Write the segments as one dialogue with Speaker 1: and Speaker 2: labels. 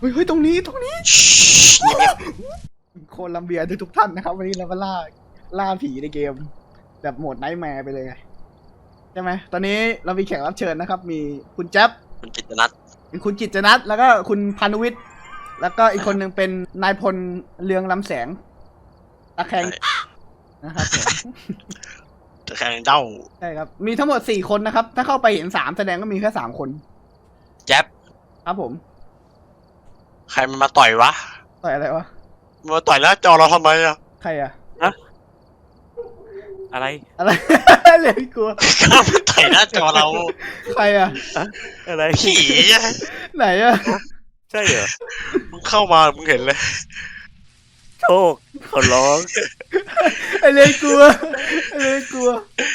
Speaker 1: เฮ้ยเฮ้ยตรงนี้ตรงนี้โคลัมเบียทุกๆท่านนะครับ วันนี้เราก็ล่าล่าผีในเกม แบบโหมดไนท์แมร์ไปเลยไงใช่ไหมตอนนี้เรามีแขกรับเชิญนะครับ มีคุณแจ๊บ
Speaker 2: คุณจิตรนัท
Speaker 1: มีคุณกิจจนัทแล้วก็คุณพานุวิทย์แล้วก็อีกคนหนึ่งเป็นนายพลเรืองลำแสงตะแคงนะครับผม
Speaker 2: จะแข่งเจ้า
Speaker 1: ใช่ครับ มีทั้งหมดสี่คนนะครับ ถ้าเข้าไปเห็นสามแสดงก็มีแค่สามคน
Speaker 2: แจ๊บ
Speaker 1: ครับผม
Speaker 2: ใครมันมาต่อยวะ
Speaker 1: ต่อยอะไรวะ
Speaker 2: มันมาต่อยแล้วจอเราทำไมอะ
Speaker 1: ใครอะ
Speaker 3: อะไร
Speaker 1: อะไร เลยกลัว
Speaker 2: ก็มาต่อยหน้าจอเรา
Speaker 1: ใครอะ
Speaker 3: อะไร
Speaker 2: ผีอะ
Speaker 1: ไหนอะ
Speaker 3: ใช่เหรอ
Speaker 2: มึงเข้ามามึงเห็นเลย
Speaker 3: โชคขอร้อง
Speaker 1: ไอเลยกลัวไอเลยกลัว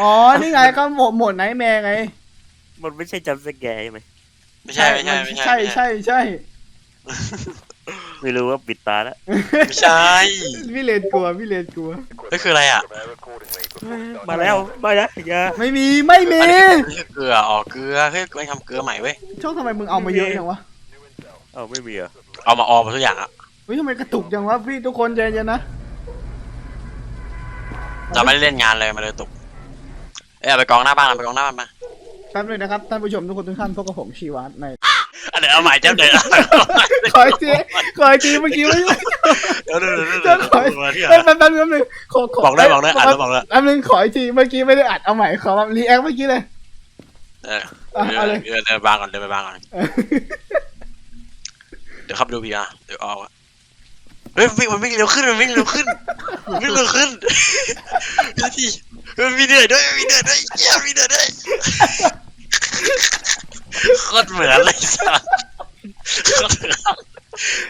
Speaker 1: อ๋อ นี่ไงก็โหมดโหมดไนท์แมร์ไง
Speaker 3: มันไม่ใช่จำสแกร์ใช่ไหม
Speaker 2: ไม่ใช่ไม่ใช่ไม่ใช่
Speaker 1: ใช่ใช่ใช่
Speaker 3: ไม่รู้ว่าปิดตาแล้ว
Speaker 2: ไม่ใช่
Speaker 1: พี่เลนกลัวพี่เลนกลัว
Speaker 2: นี่คืออะไรอะ
Speaker 3: มาแล้วมาแล้วอย่า
Speaker 1: ไม่มีไม่มี
Speaker 2: ไม่ใช่เกลืออ๋อเกลือเฮ้ยไม่ทำเกลือใหม่เว้ย
Speaker 1: โชคทำไมมึงเอามาเยอะจังวะ
Speaker 3: เอ้าไม่มีเหรอ
Speaker 2: เอามาออมมาทุกอย่างอะ
Speaker 1: เฮ้ยทำไมกระตุกจังวะพี่ทุกคนใจเย็นนะ
Speaker 2: เราไม่ได้เล่นงานเลยมาเลยตกเอ้ยเอาไปกองหน้าบ้านเอาไปกองหน้าบ้านมา
Speaker 1: แป๊บนึงนะครับท่านผู้ชมทุกคนทุกท่านพบกับผมชีวัตใน
Speaker 2: อัน เดี๋ยวเอาใหม่แจ๊บเดี๋ยว
Speaker 1: ขออีกทีขออีกทีเมื่อกี้ไม่
Speaker 2: เดี๋ยวเดี๋ยวเดี๋ยว
Speaker 1: เดี๋ยวขอ
Speaker 2: มาที่
Speaker 1: แป๊
Speaker 2: อะ
Speaker 1: บแป๊บแป๊บนึงขอขอ
Speaker 2: บอกเลยบอกเลยอ่านแล้วบอกเลย
Speaker 1: แป๊บนึงขออีกทีเมื่อกี้ไม่ได้อัดเอาใหม่ขอแบบรีแอคเมื่อกี้เลย
Speaker 2: เออ
Speaker 1: อะเอาเลย
Speaker 2: เดินเดินไปบ้านก่อนเดินไปบ้านก่อนเดี๋ยวเข้าไปดูพีอะเดี๋ยวออกอะเฮ้ยวิ่งมันวิ่งเร็วขึ้นมันวิ่งเร็วขึ้นมันวิ่งเร็วขึ้นพี่ทีมันมีเหนื่อยด้วยมีเหนื่อยด้วยเยี่ยมีเหนื่อยด้วย โคตรเหมือนเลยสัสโคตรเหมือน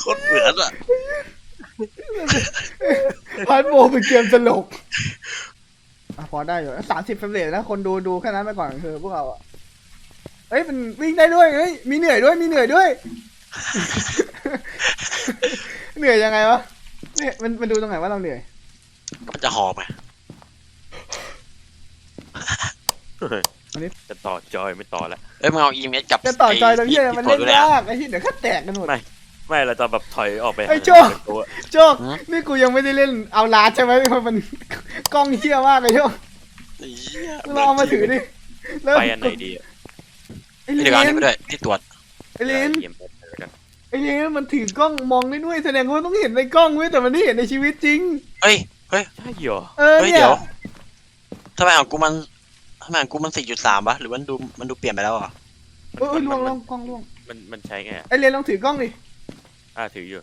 Speaker 2: โคตรเหมือนอะ
Speaker 1: พาร์ทโบเป็นเกมตลกอะพอได้อยู่สามสิบเฟรมเรทนะคนดูดูแค่นั้นไปก่อนคือพวกเราอะเอ้ยมันวิ่งได้ด้วยเฮ้ยมีเหนื่อยด้วยมีเหนื่อยด้วย เหนื่อยยังไงวะเนี่ยมันมันดูตรงไหนว่าเราเหนื่อย
Speaker 2: มันจะหอมไหม
Speaker 3: จะต่อจอยไม่ต่อแล้ว
Speaker 2: เอ้ยมึงเอาอีเมลกับ
Speaker 1: จะต่อจอยตรงเหี้ย
Speaker 2: ไอ้
Speaker 1: มัน
Speaker 2: ที่
Speaker 1: เล่น
Speaker 2: กดไว้อะ
Speaker 1: ยากไอ้ที่เดี๋ยวแค่แตกกันหมด
Speaker 3: ไม่ไม่เราจะแบบถอยออกไป
Speaker 1: ไอ้
Speaker 3: หา
Speaker 1: โจ้
Speaker 3: ตัว
Speaker 1: โจกนี่กูยังไม่ได้เล่นเอาลาดใช่ไหมมันมันกล้องเชี่ยมากเลยโจก
Speaker 2: ไอ้เหี้ย
Speaker 1: มึงลองเอามาถือดิแล้ว
Speaker 3: ไปอันไหนดีอะ
Speaker 1: ไอ้
Speaker 2: เดี๋
Speaker 1: เล
Speaker 2: ยวเอาอัน
Speaker 1: น
Speaker 2: นี้ไปด้วยที่ตรวจ
Speaker 1: ไอ้เลน
Speaker 3: เยี่ยมไปแล้วกัน
Speaker 1: ไอ้เลนมันถือกล้องมองได้ด้วยแสดงว่ามันต้องเห็นในกล้องเว้ยแต่มันไม่เห็นในชีวิตจริง
Speaker 2: เฮ้ยเฮ้ย
Speaker 3: ใช่เหรอ
Speaker 1: เออ
Speaker 2: เฮ้ย
Speaker 1: เนี่
Speaker 2: เดี๋
Speaker 1: ย
Speaker 2: ยวทำไมของกูมัน ทำไมของกูมันสี่จุดสามวะหรือมันดูมันดูเปลี่ยนไปแล้วอะ
Speaker 1: เออเออล่วงล่วงกล้องล่วง
Speaker 3: มันมันใช้ไงอะ
Speaker 1: ไอเลนลองถือกล้องดิ
Speaker 3: อ่าถืออยู่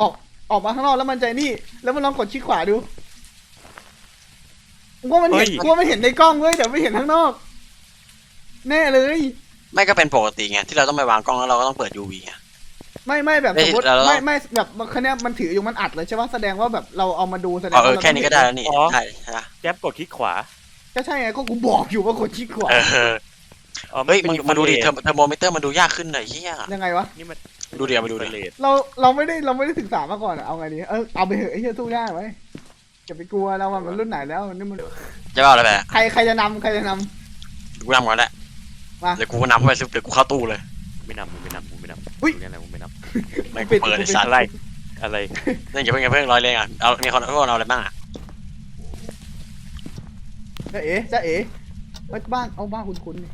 Speaker 1: ออกออกมาข้างนอกแล้วมันใจนี่ แล้วมันลองกดชิดขวาดูกูว่ามันเห็นกูว่ามันเห็นในกล้องเว้ยแต่ไม่เห็นข้างนอก แน่เลย
Speaker 2: ไม่ก็เป็นปกติไงที่เราต้องไปวางกล้องแล้วเราก็ต้องเปิด UV ไง
Speaker 1: ไม่ไม่แบบ
Speaker 2: เอ้
Speaker 1: ส
Speaker 2: ย
Speaker 1: มมติ
Speaker 2: แล้วเรา
Speaker 1: ไม่ไม่แบบคันนมันถืออยู่มันอัดเลยใช่ปะแสดงว่าแบบเราเอามาดูแสดง
Speaker 2: อ๋อ
Speaker 1: ว่า
Speaker 2: อ
Speaker 1: เรา
Speaker 2: แค่นี้ก็ได้แล้วนี่
Speaker 3: อ๋อ
Speaker 2: ใช่ใช่ปะ
Speaker 3: แจ๊บกดคลิกขวา
Speaker 1: ก็ใช่ไงก็กูบอกอยู่ว่ากดชิดขวา
Speaker 2: เออ
Speaker 3: อ๋อ
Speaker 2: เฮ้ย
Speaker 3: ป็
Speaker 2: มึง
Speaker 3: อินฟ
Speaker 2: มาดูดิ
Speaker 3: ร
Speaker 2: เทอร์เทอร์โมมิเตอร์มันดูยากขึ้นหน่อยเฮีย
Speaker 1: ยังไงวะ
Speaker 3: นี่มัน
Speaker 2: ดูดิเอามาดูดิ
Speaker 3: อินฟรเรด
Speaker 1: เราเราไม่ได้เราไม่ได้ศึกษามาก่อนอะเอาไงดีเออเอาไปเถอะไอ้เหี้ยสู้ได้ไหมอย่าไปกลัวเราอะมันรุ่นไหนแล้วนี่มัน
Speaker 2: จะเอาอะไรไป
Speaker 1: ใครใครจะนำใครจะน
Speaker 2: กูนำก่อนแหละ
Speaker 1: มา
Speaker 2: เดี๋ยวกูก็นำเข้าไปซึเดี๋ยวกูเข้าตู้เลย
Speaker 3: ไม่นำมึงไม่นำมึงไม่นำ
Speaker 1: อุ๊ย
Speaker 3: มึงนี่แหละมึงไม่นำ
Speaker 2: ไม่ง
Speaker 1: ปิด
Speaker 2: เปิด
Speaker 1: ปิ
Speaker 2: ไอ้
Speaker 1: ด
Speaker 2: สัตว์ำ
Speaker 3: อะไรอะไร
Speaker 2: นี่อย่าเพิ่งอย่าเพิ่งร้อยเรียงอะเอามีคนเอาเอาอะไรบ้างอะ
Speaker 1: จะเอ๋จะเอ๋เอ้ยบ้านเอาบ้านคุณคุณนี่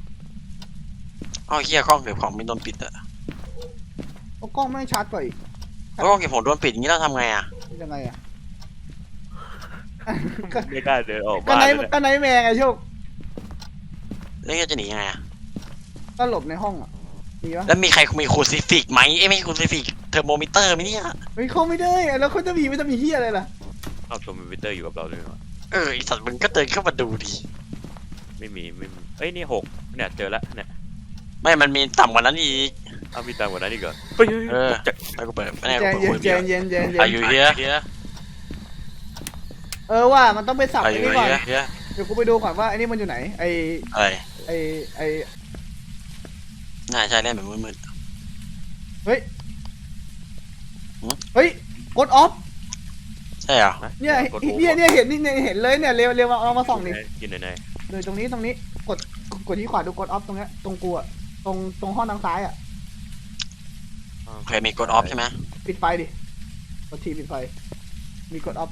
Speaker 2: เอาเฮียกล้องเก็บของมีโดนปิดอะ
Speaker 1: เอากล้องไม่งชาร์จกว่าอีก
Speaker 2: กล้องเก็บของโดนปิดอย่างนี้เราทำไงอะ
Speaker 1: ยังไงอะ
Speaker 3: ไม่กล้าเดินออก
Speaker 1: ก็
Speaker 3: บ้าน
Speaker 1: ไหน
Speaker 3: เลยนะ
Speaker 1: ก็ไหนแม่ไงโชค
Speaker 2: แล้วจะหนียังไงอะ
Speaker 1: ก็หลบในห้องอะมีปะ
Speaker 2: แล้วมีใครมีคูซิฟิกไหมเอ้ยไม่ใช่คูซิฟิกเทอร์โมมิเตอร์ไหมเนี่ย
Speaker 1: เฮ้ยเข้าไม่ได้อะแล้วเขาจะมีไม่จะมีเฮียอะไรล่ะ
Speaker 3: เอาตัวมิเตอร์อยู่กับเราด้วยเหรอ
Speaker 2: เออไอสัตว์มึงก็เดินเข้ามาดูดิ
Speaker 3: ไม่มีไม่มีเอ้ยนี่หกเนี่ยเจอแล้วเนี่ย
Speaker 2: ไม่มันมีต่ำกว่านั้นอีก
Speaker 3: เอามีตังค์กว่านั้นอีกเหรอเฮ้ยเฮ้ย
Speaker 2: เออ
Speaker 3: จะ
Speaker 2: ไม่กูเปิดไม่ได้
Speaker 1: ใจ
Speaker 2: กู
Speaker 1: เย็น
Speaker 2: เปิด
Speaker 1: ใจเย็นใจเย็น
Speaker 2: อายุเฮียเฮีย
Speaker 1: เออว่ามันต้องไปสับ
Speaker 2: อา
Speaker 1: ไอ้
Speaker 2: ยุ
Speaker 1: นี่ก่อน
Speaker 2: เฮียเฮีย
Speaker 1: เดี๋ยวกูไปดูก่อนว่าไอ้นี่มันอยู่ไหนไอ้
Speaker 2: อะไร
Speaker 1: ไอ้ไอ้
Speaker 2: น่าใช่เล่นแบบมืด
Speaker 1: เฮ้ยเฮ้ยกดออฟ
Speaker 2: ๆ ใช่เหรอ
Speaker 3: ฮะ
Speaker 1: เนี่ย
Speaker 3: กด
Speaker 1: เนี่ยเนี่ยเห็นนี่เนี่ยเห็นเลยเนี่ยเร็วเร็วเอามาส่องดิ
Speaker 3: กินไหน
Speaker 1: เลยตรงนี้ตรงนี้กดกดที่ขวาดูกดออฟตรงเนี้ยตรงกูอะตรงตรงห้องทางซ้ายอะ
Speaker 3: ๆอ้าว
Speaker 2: เคยมีกดออฟใช่ไหม
Speaker 1: ปิดไฟดิกดทีปิดไฟ มีกดออฟ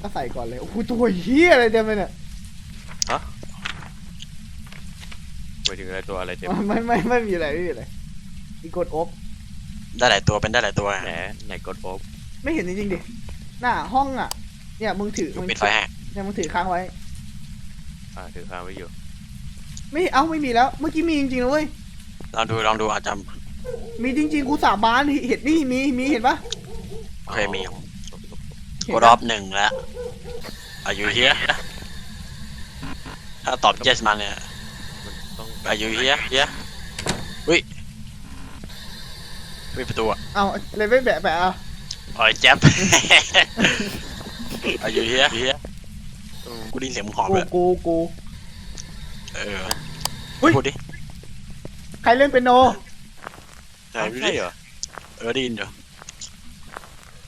Speaker 1: ก็ใส่ก่อนเลยโอ้โหตัวเฮียอะไรเต็มเลยเนี่ย
Speaker 3: ไปถึงอะไรตัวอะไรเต็ม
Speaker 1: ไม่ไม่ไม่มีอะไรไม่มีอะไรมีกดออฟ
Speaker 2: ได้หลายตัวเป็นได้หลายตัว
Speaker 3: แหนไหนกดโอ๊บ
Speaker 1: ไม่เห็นจริงๆดิหน้าห้องอะ เนี่ยมึงถือ
Speaker 2: กู
Speaker 1: มึง
Speaker 2: ปิดไฟให้
Speaker 1: เนี่ยมึงถือค้างไว้
Speaker 3: อ่าถือค้างไว้อยู่
Speaker 1: ไม่เอ้าไม่มีแล้ว เมื่อกี้มีจริงๆนะเว้ย
Speaker 2: ลองดูลองดูอาจจะ
Speaker 1: มีจริงๆกูสาบานเห็นนี่มีมีเห็นปะ
Speaker 2: เคยมี
Speaker 1: เห็น
Speaker 2: กดออฟหนึ่งแล้วอายุเฮียถ้าตอบ yes มาเนี่ย
Speaker 3: มันต้อง
Speaker 2: อายุเฮียเฮียอุ้ยอุ้ยประตูอะ
Speaker 1: เอาเลยไม่แบะแบะเอา
Speaker 2: โอ้ยแจ๊บ อายุเฮียเฮียอืมกูได้ยินเสียงมึงหอม
Speaker 1: กู
Speaker 2: เลย
Speaker 1: กูกู
Speaker 2: เออ
Speaker 1: อุ๊ย
Speaker 2: พูดดิ
Speaker 1: ใครเล่นเป็นโน
Speaker 2: ไหนดู
Speaker 3: ใช่
Speaker 2: ดิ
Speaker 3: เหรอ
Speaker 2: เออได้ยินอยู่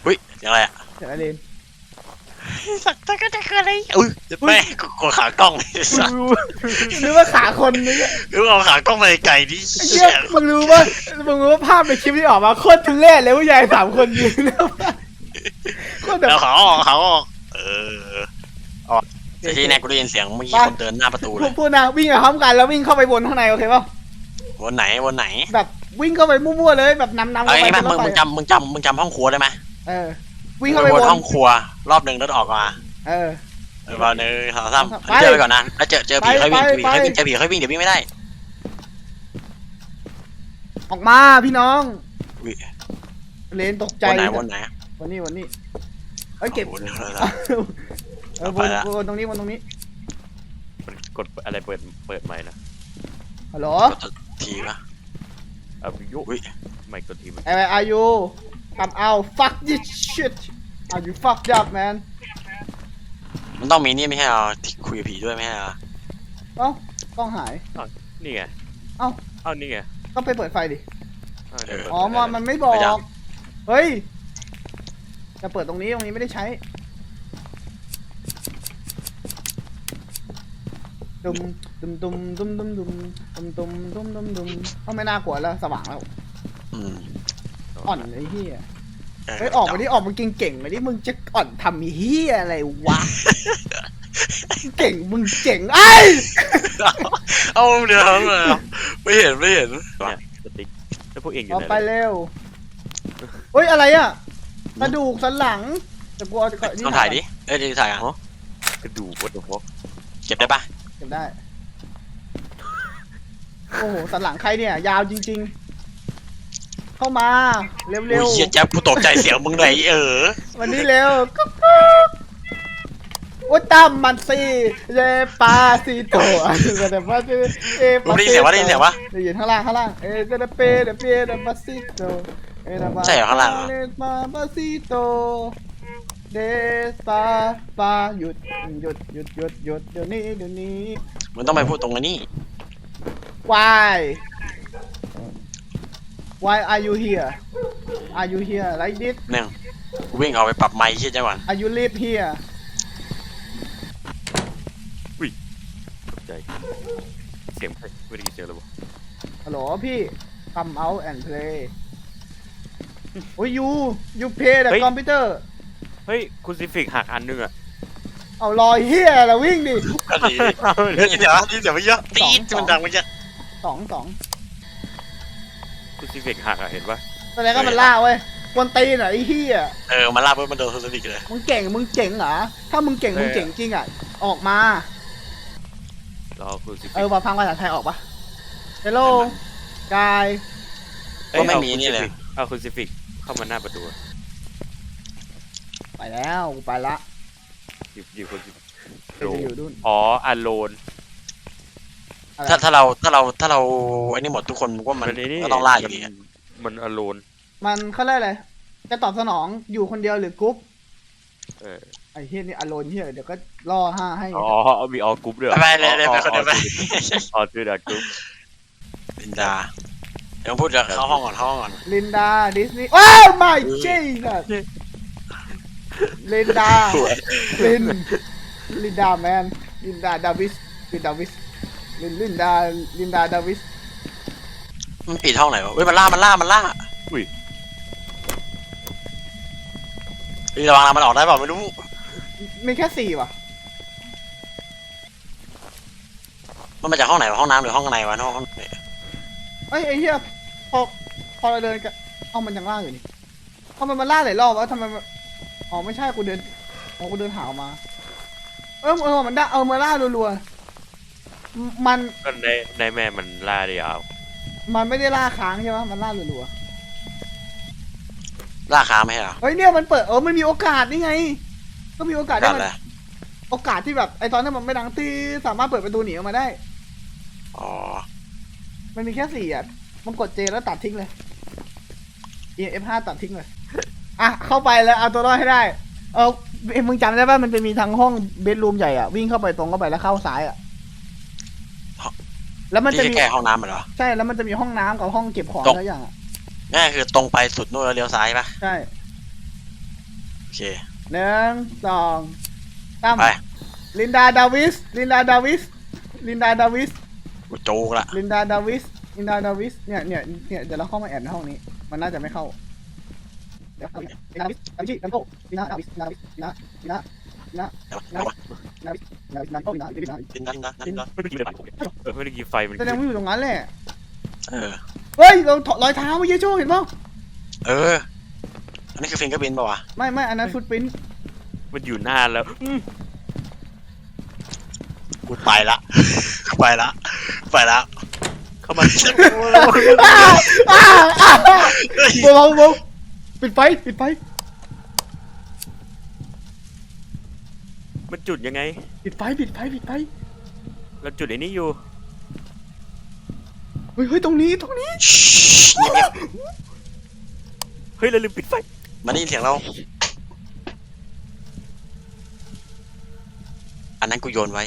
Speaker 2: อุ้ยเสียงอะไรอะ
Speaker 1: เสร็จแล้วเล่น
Speaker 2: สักตะกะตะกะอะไรอุ้ยจะแม่งกูกดขากล้องเลยไอ้สัส
Speaker 1: นึกว่าขาคนนี่
Speaker 2: หรือเอาขากล้องไปไก่ดิ
Speaker 1: ไอ้เหี้ยมึงรู้ป่ะมึงรู้ว่าภาพในคลิปที่ออกมาโคตรทุเรศเลยผู้ใหญ่สามคนยืนแล้วโคตรแบบ
Speaker 2: เอาขาออกขาออกเออแต่ที่แน่กูได้ยินเสียงเมื่อกี้คนเดินหน้าประตู
Speaker 1: พู
Speaker 2: เล
Speaker 1: ด
Speaker 2: ย
Speaker 1: พูดนะวิ่งกับพร้อมกันแล้ววิ่งเข้าไปวนข้างในโอเคป่ะ
Speaker 2: วันไหนวันไหน
Speaker 1: แบบวิ่งเข้าไปมั่วๆเลยแบบนำนำ
Speaker 2: เอา
Speaker 1: เข้า
Speaker 2: งี้
Speaker 1: ไป
Speaker 2: ป่ะมึง
Speaker 1: เข้า
Speaker 2: มึ
Speaker 1: ไป
Speaker 2: งจำมึงจำมึงจำห้องครัวได้ไหม
Speaker 1: เออ วิ่งเข้าไป
Speaker 2: ว
Speaker 1: วนน
Speaker 2: ห้องครัว รอบหนึ่งแล้วออกมา
Speaker 1: เออ
Speaker 2: เออมาหนึ่งสองสาม
Speaker 1: ไป
Speaker 2: เจอไปก่อนนะแล้วเจอเจอผี
Speaker 1: ไป
Speaker 2: ค่อยวิ่ง
Speaker 1: ไป
Speaker 2: เจอผีค่อยวิ่ง
Speaker 1: ไป
Speaker 2: เจอผีค่อยวิ่งเดี๋ยววิ่งไม่ได้
Speaker 1: ออกมาพี่น้อง
Speaker 2: อุ้ย
Speaker 1: เลนตกใจ
Speaker 2: วันไหนวันไหน
Speaker 1: วันนี้วันนี้เอ้ยเก็บ
Speaker 2: โอ้โหเดี๋ยวเรา
Speaker 1: เออว
Speaker 2: ไป
Speaker 1: น
Speaker 2: ละ
Speaker 1: วนตรงนี้วนตรงนี้
Speaker 3: มันกดอะไรเปิดเปิดใหม่นะ
Speaker 1: ฮัลโหล
Speaker 2: กดตัวทีป่ะ
Speaker 3: เอายุ
Speaker 2: อุ้ย
Speaker 3: ไม่กดทีมัน
Speaker 1: ไอ้อายุ come out fuck this shit are you fucked up man
Speaker 2: มันต้องมีนี่ไม่ใช่เหรอที่คุยกับผีด้วยไม่ใช่เหรอ
Speaker 1: เอ้ากล้องหาย
Speaker 3: นี่ไง
Speaker 1: เอ้า
Speaker 3: เอ้านี่ไง
Speaker 1: ก็ไปเปิดไฟดิ
Speaker 3: เาเดี๋ยวเปิด
Speaker 1: อ๋อ
Speaker 3: ได้
Speaker 1: มันมันไม่บอก เฮ้ย จะเปิดตรงนี้ตรงนี้ไม่ได้ใช้ดุมดุมดุมดุมดุมดุมดุมดุมดุมดุมดุมก็ไม่น่ากลัวแล้วสว่างแล้ว
Speaker 2: อืม
Speaker 1: อ่อนไอ้เหี้ยเฮ้ยออกมาดิออกมาเก่งๆมาดิมึงจะอ่อนทำไอ้เหี้ยอะไรวะ เก่งมึงเจ๋งไอ้ย
Speaker 2: เอาเดี๋ยวเลยไม่เห็นไม่เห็น
Speaker 3: เนี่ยสติ๊กแล้วพวกเองอยู่
Speaker 1: เอา
Speaker 3: ไหน
Speaker 1: ไปเร็วเฮ้ยอะไรอะกระดูกสันหลังแต่กูเอา
Speaker 2: ต้องถ่ายดิเอ้ยดิถ่ายอะ
Speaker 3: กระดูกวัดหัว
Speaker 2: เก็บได้ปะ
Speaker 1: เก็บได้ โอ้โหสันหลังใครเนี่ย ยาวจริง ๆ เข้ามา เร็
Speaker 2: อุ้ยวเฮียแจ๊บกูตกใจเสียงมึงเลยเออ
Speaker 1: ๆวันนี้เร็วกุ๊กกุ๊กโอ้ยตามมันสิเยปาซิโตอะแต่ว่าเอ
Speaker 2: มึงได้ยินเสียงวะได้ยินเสียงวะ
Speaker 1: ได้ยินข้างล่างข้างล่างเอเดเปเดเปเดปาซิโตเอเดปา
Speaker 2: ใช่เหรอข้างล่างเหรอ
Speaker 1: เดปาปาซิโตเดปาปาหยุดหยุดหยุดหยุดหยุดเดี๋ยวนี้เดี๋ยวนี้
Speaker 2: มึงต้องไปพูดตรงนี้
Speaker 1: Why? Why are you here? Are you here like this?
Speaker 2: หนึ่งกูวิ่งเอาไปปรับไมค์เชี่ยจังหวะ
Speaker 1: Are you live here?
Speaker 3: ตกใจเสียงใครไม่ได้ยินเสียงเลยวะ
Speaker 1: ฮัลโหลพี่ come out and play โอ้ย you you play the computer
Speaker 3: เฮ้ยคุณซิฟิกหักอันนึงอะ
Speaker 1: เอารอเฮียแล้ววิ่งดิ
Speaker 2: ก็ดีเฮ้ยเดี๋ยวนี่เดี๋ยวไม่เยอะตีดมันดังไม่เยอะ
Speaker 1: สองสอง
Speaker 3: คุณซิฟิกหักอะเห็นปะ
Speaker 1: แสดงก็มันล่าเว้ยกวนตีนอะไอ้เฮีย
Speaker 2: เออมาลาเพื่อมันโดนโทรศัพท์เลย
Speaker 1: มึงเก่งมึงเจ๋งเหรอถ้ามึงเก่งมึงเจ๋งจริงอะออกมา
Speaker 3: รอคุณซิฟิ
Speaker 1: เอกอมาฟังภาษาไทยออกปะ Hello guy
Speaker 2: ก็ไม่มีนี่เลย
Speaker 3: เอาคุณซิฟิกเข้ามาหน้าประตูอะ
Speaker 1: ไปแล้วกูไปละ
Speaker 3: หยิบหยิบคุณซิฟิก
Speaker 1: เดี๋ยวจะอยู่ดุน
Speaker 3: อ๋ออโลน
Speaker 1: อะไร
Speaker 2: ถ้าถ้าเราถ้าเราถ้าเราไอ้นี่หมดทุกคนว่ามันก็ต้องล่าอยู่ดี
Speaker 3: มันมันอโลน
Speaker 1: มันเขาเรียกอะไรจะตอบสนองอยู่คนเดียวหรือกรุ๊ป
Speaker 3: เออ
Speaker 1: ไอ้เฮียนี่อารมณ์เฮียเดี๋ยวก็ล่อห้าให้
Speaker 3: อ๋อเอามีออกรุ๊ปด้วยหรอ
Speaker 2: ไปเลยเลยไปคนเดียวไป
Speaker 3: อ๋อชื่อดักรุ๊ป
Speaker 2: ลินดาเดี๋ยวพูดจะเข้าห้องก่อนเข้าห้องก่อน
Speaker 1: ลินดาดิสนีย์โอ้ยไม่จริงอะลินดาลินลินดาแมนลินดาดาวิสลินดาวิส ลินลินดาลินดาดาวิส
Speaker 2: มันปิดห้องไหนวะเว้ยมันล่ามันล่ามันล่า
Speaker 3: อุ้ย
Speaker 2: เฮ้ยระวังนะมันออกได้เปล่าไม่รู้
Speaker 1: มีแค่สี่ว่ะ
Speaker 2: มันมาจากห้องไหนวะห้องน้ำหรือห้องในวะห้องห้องไหน
Speaker 1: เอ้ยไอ้เหี้ยพอพอเราเดินกันเอามันยังล่าอยู่นี่ทำไมมันล่าหลายรอบวะทำไมมันอ๋อไม่ใช่กูเดินอ๋อกูเดินหาวมา เออเออมันได้เออมาล่ารัวๆ มัน
Speaker 3: ก็ในในแม่มันล่าได้ยาว
Speaker 1: มันไม่ได้ล่าค้างใช่ไหมมันล่ารัว
Speaker 2: ล่าค้างไหมเหรอ
Speaker 1: ๆเฮ้ยเนี่ยมันเปิดเออมันมีโอกาสนี่ไง ก็มีโอกาสได้
Speaker 2: กัด
Speaker 1: มัน
Speaker 2: เลย
Speaker 1: โอกาสที่แบบไอตอนนั้นมันไม่ดังตีสามารถเปิดประตูหนีออกมาได้
Speaker 2: อ๋อ
Speaker 1: มันมีแค่สี่อะ มันกดเจแล้วตัดทิ้งเลย EF 5ตัดทิ้งเลย อะ เข้าไปแล้วเอาตัวรอดให้ได้ เออเอ็มมึงจำได้ป่ะมันเป็นมีทางห้องเบดรูมใหญ่อะ วิ่งเข้าไปตรงเข้าไปแล้วเข้าซ้ายอะ แล้วมัน
Speaker 2: นี่
Speaker 1: จะ
Speaker 2: จะ
Speaker 1: มี
Speaker 2: แก้ห้องน้ำเหรอ
Speaker 1: ใช่แล้วมันจะมีห้องน้ำกับห้องเก็บของ
Speaker 2: ตรง
Speaker 1: อะไรอย่างอะ
Speaker 2: นี่นคือตรงไปสุดนู่นแล้วเลี้ยวซ้ายปะ
Speaker 1: ใช่
Speaker 2: โอเค
Speaker 1: หนึ่งสองสาม
Speaker 2: ไป
Speaker 1: ลินดาดาวิส ลินดาดาวิส ลินดาดาวิส
Speaker 2: กูโจกละ
Speaker 1: ลินดาดาวิส ลินดาดาวิส เนี่ยเนี่ยเนี่ยเดี๋ยวเราเข้ามาแอบในห้องนี้ มันน่าจะไม่เข้า เดี๋ยวลินดาวิสดาวิชิดันโตลินดาดาวิสลินดาวิสลินดาลินดาลินดา
Speaker 2: เอาวะ
Speaker 1: ดาวิสดา วิสดันโตลินาลินา
Speaker 2: ดินดันดันดันดัน
Speaker 3: ไม่ได้กินเลยเออไม่ได้กินไฟมัน
Speaker 1: แสดงว่าอยู่ตรงนั้นแหละ
Speaker 2: เออ
Speaker 1: เฮ้ยเราถอดรอยเท้าเมื่อกี้โชว์เห็นป่า
Speaker 2: เอออันนี้คือฟิงเกอร์บินป่าวะ
Speaker 1: ไม่ไม่อันนั้นฟุตปริน
Speaker 3: มันอยู่หน้าแล้ว
Speaker 2: กูไปละไปละไปละ
Speaker 3: เข้ามา
Speaker 1: อ้าอ้าอ้า
Speaker 2: เฮ้ย
Speaker 1: เบาเบาปิดไฟปิดไฟ
Speaker 3: มันจุดยังไง
Speaker 1: ปิดไฟปิดไฟปิดไฟ
Speaker 3: เราจุดไอ้นี้อยู่
Speaker 1: เฮ้ยเฮ้ยตรงนี้ตรงนี้
Speaker 2: เงียบ
Speaker 3: เฮ้ยเราลืมปิดไฟ
Speaker 2: ๆมาได้ยินเสียงเรา อันนั้นกูโยนไว้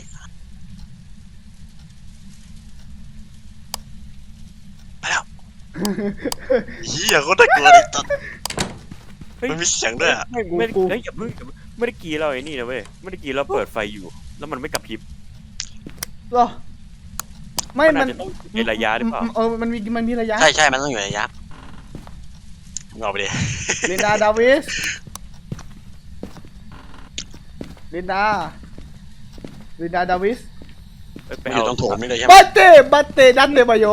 Speaker 2: ไปแล้วเฮียก็น่ากลัวเลยตัด
Speaker 3: เฮ้ย
Speaker 2: มันมีเสียงด้วยอะ
Speaker 3: ไม่ไม่ได้เฮ้ยอย่าเพิ่งอย่าเพิ่ง ไม่ได้กีเราไอ้นี่นะเว้ยไม่ได้กีเราเปิดไฟอยู่ แล้วมันไม่กระพริบ
Speaker 1: เหรอ ไม่
Speaker 3: มัน
Speaker 1: มั
Speaker 3: อานจจะต้องในระยะหรือเปล่า
Speaker 1: เออ มันมี มันมีระยะ
Speaker 2: ใช่ใช่มันต้องอยู่ในยักษ์มึงเอาไปดิ
Speaker 1: ลินดา ดาวิสลินดาลินดา ดาวิส
Speaker 3: เอ้ย ไป
Speaker 2: มันอยู่
Speaker 3: เอา
Speaker 2: ตรงโถงนี่เลยใช่ไหม
Speaker 1: บัตเต้บัตเต้ดันเดบายโย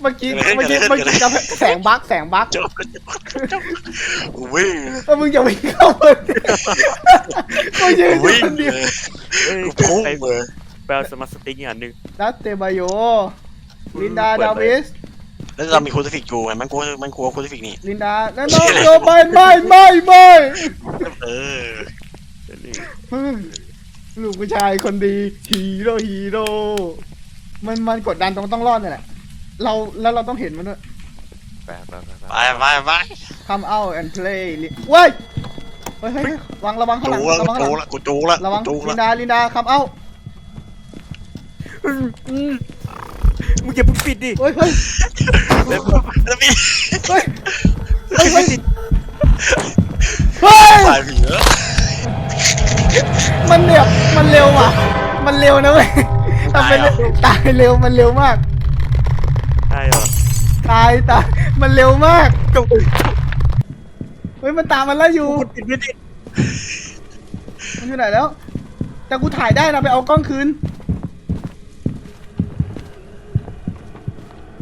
Speaker 1: เมื่อกี้
Speaker 2: เกิดอะไร
Speaker 1: เมื่อกี้
Speaker 2: ขึ้น
Speaker 1: เมื่อกี้
Speaker 2: เกิดอะไร
Speaker 1: กับแสงบั๊กแสงบั๊ก
Speaker 2: จบจบกูวิ่ง
Speaker 1: เออมึงอย่าวิ่งเข้ามาดิก็ยืน
Speaker 2: กู
Speaker 1: อยู่
Speaker 2: วิ่ง
Speaker 1: คนเดียว
Speaker 2: เลย
Speaker 3: เอ้ย
Speaker 2: กูพุ่ง
Speaker 3: ไป
Speaker 2: เลย
Speaker 3: ไปเอาสมาร์ทสติ๊กอีกอันหนึง
Speaker 1: ดันเดบายโยลินดาดาวิส
Speaker 2: แล้วเรามีคูซิฟิกอยู่ไงมันกลัวมันกลัวคูซิฟิกนี่
Speaker 1: ลินดาแล้วน้องโยไม่ไม่ไม่ไม่
Speaker 2: เออ
Speaker 3: เดี๋ยวนี่
Speaker 1: อืม ลูกผู้ชายคนดีฮีโร่ฮีโร่ มันมันกดดันตรงต้องรอดนี่แหละ เราแล้วเราต้องเห็นมันด้วย
Speaker 3: ไปไปไปไป
Speaker 2: ไปไปไป
Speaker 1: come out and play เว้ยเฮ้ยเฮ้ยเฮ้ยระวังระวังข้างหลั
Speaker 2: จู
Speaker 1: ง
Speaker 2: ละ
Speaker 1: ระวังข้าง
Speaker 2: จู
Speaker 1: หลัง
Speaker 2: ละกูจูละ
Speaker 1: ระวัง
Speaker 2: จู
Speaker 1: ลิ
Speaker 2: ละ
Speaker 1: นดาลินดา come out
Speaker 3: อืมมึงอย่าเพิ่งปิดดิ
Speaker 1: เฮ้ยเฮ้ย
Speaker 2: แล้วแล้วมี
Speaker 1: เฮ้ยเฮ้ยเฮ้ยเฮ้ย
Speaker 2: สายผีแล้ว
Speaker 1: มันเร็วมันเร็วว่ะ มันเร็วนะเว้ยทำเป็นเล่นตายเร็วมันเร็วมาก
Speaker 3: ใช่เหรอ
Speaker 1: ตายตายมันเร็วมากเฮ้ยมันตามมันแล้วอยู่
Speaker 3: กดปิดไม่ได้
Speaker 1: มันอยู่ไหนแล้ว แต่กูถ่ายได้นะไปเอากล้องคืน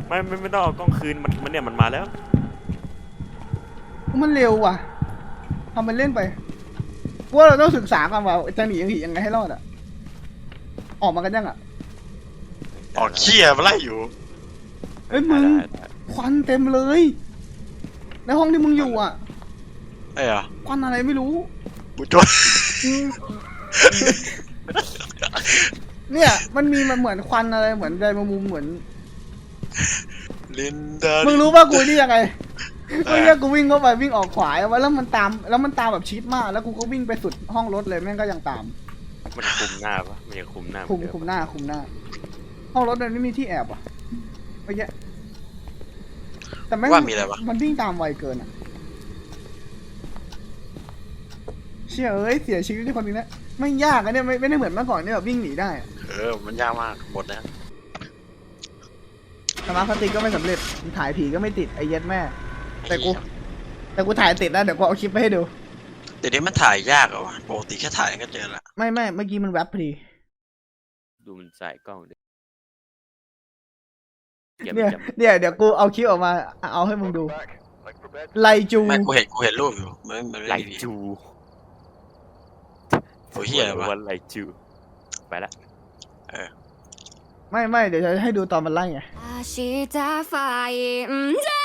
Speaker 3: ไม่ไม่ไม่ต้องเอากล้องคืนมันมันเนี่ยมันมาแล้ว
Speaker 1: มันเร็วว่ะทำมันเล่นไป กูว่าเราต้องศึกษากันว่าจะหนีหนียังไงให้รอดอะ ออกมากันยังอะ
Speaker 2: ออกเขี้ยมาไล่อยู่
Speaker 1: เอ้ยมึง
Speaker 3: ได้ได้
Speaker 1: ควันเต็มเลย ในห้องที่มึงอยู่อะ
Speaker 2: เอ้ยเหรอ
Speaker 1: ควันอะไรไม่รู้
Speaker 2: กูจู
Speaker 1: อืมเนี่ย มันมีมันเหมือนควันอะไรเหมือนไดมามุมเหมือน
Speaker 2: ลินดา
Speaker 1: มึงรู้ป่ะกูนี่ยังไง
Speaker 2: เอ
Speaker 1: เมื่
Speaker 2: อ
Speaker 1: อกี้กูวิ่งเข้าไปวิ่งออกขวาเอาไว้แล้วมันตาม แล้วมันตามแบบชิดมาก แล้วกูก็วิ่งไปสุดห้องรถเลยแม่งก็ยังตาม
Speaker 3: มันคุมหน้าปะมันยังคุมหน้า
Speaker 1: คุม
Speaker 3: เหอนเดิ
Speaker 1: คุมหน้าคุมหน้า ห้องรถมันไม่มีที่แอบอะเมื่อกี้แต่แม่ง
Speaker 2: ว่ามีอะไรวะ
Speaker 1: มันวิ่งตามไวเกินอะเชื่อเอ้ยเสียชีวิตที่คนนี้นะไม่ยากอะเนี่ยไม่ไม่ได้เหมือนเมื่อก่อนเนี่ยแบบวิ่งหนีได้อะ
Speaker 2: เออ มันยากมากหมดแล้ว
Speaker 1: เอมาร์ทพลาสติกก็ไม่สำเร็จถ่ายผีก็ไม่ติดไอ้เย็ดแม่ แต่กู แต่กูถ่ายติดนะเดี๋ยวกูเอาคลิปไปให้ดู
Speaker 2: เดี๋ยวนี้มันถ่ายยากเหรอวะปกติแค่ถ่ายก็เจอละ
Speaker 1: ไม่ไม่เมื่อกี้มันแวบพอดี
Speaker 3: ดูมันใส่กล้องดิอย่าไป
Speaker 1: เนี่ย
Speaker 3: จำ
Speaker 1: เนี่ยเดี๋ยวกูเอาคลิปออกมาเอาให้มึงดู ไลจู
Speaker 2: ไม่กูเห็นกูเห็นรูปอยู่มันมัน
Speaker 3: ไหล
Speaker 2: ไม่มี
Speaker 3: จู
Speaker 2: โอ้ยเฮียอะไรวะ
Speaker 3: วันไหลจูไปละ
Speaker 1: ไม่ไม่เดี๋ยวจะให้ดูตอนมันไล่ไง
Speaker 4: 明日ファイン